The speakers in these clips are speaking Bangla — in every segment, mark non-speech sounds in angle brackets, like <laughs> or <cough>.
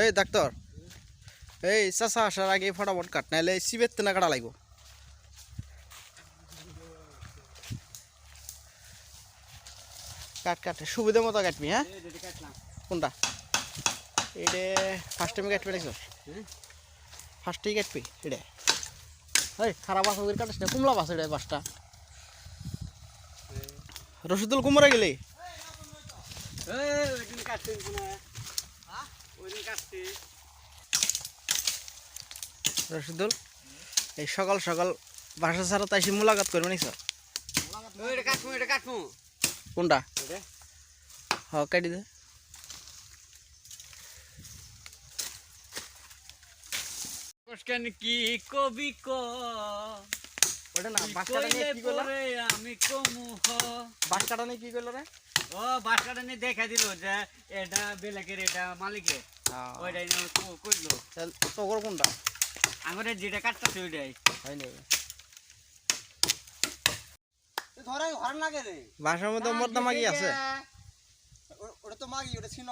এই ডাক্তার, এই চাষা আসার আগে ফটাফট কাট নাহলে সিবের তেনা কাটা লাগবো। কাট কাট, সুবিধা মতো কাটবি হ্যাঁ? কোনটা? এটা ফার্স্ট টাইম কাটবি নাকি ফার্স্টেই কাটবি এটা এই, খারাপ আছে, ওদের কাটিস না, কুমলা বাস এটা বাসটা। রসিদুল কুমড়া গেলে? রসিদুল এই সকাল সকাল বাসা ছাড়া তাই মুলাকাত করবে নাকি স্যার? কোনটা? হ কাটি দে। কি কবি ক? ওটা না বাস কাটা নিয়ে কি করল? আমি কমু হ? বাস কাটা নিয়ে কি করল রে? ও বাসকাটা নিয়ে দেখা দিল যে এটা বেলাকের এটা মালিকে ওইটাই নিয়ে কো- কইলো। তোর কোনটা? আমার যেটা কাটতেছে ওইটাই। হয়নি ধরাই লাগে রে বাসার মধ্যে মর্দা মাগি আছে। ওটা তো মাগি ওটা ছিল?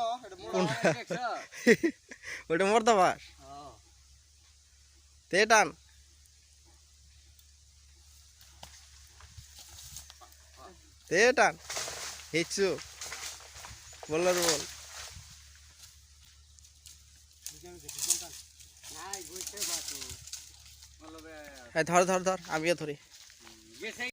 ওটা মর্দা <laughs> বাস তে টান। তে টান। হিচ্ছু বলার বল। ধর ধর ধর আমিও ধরি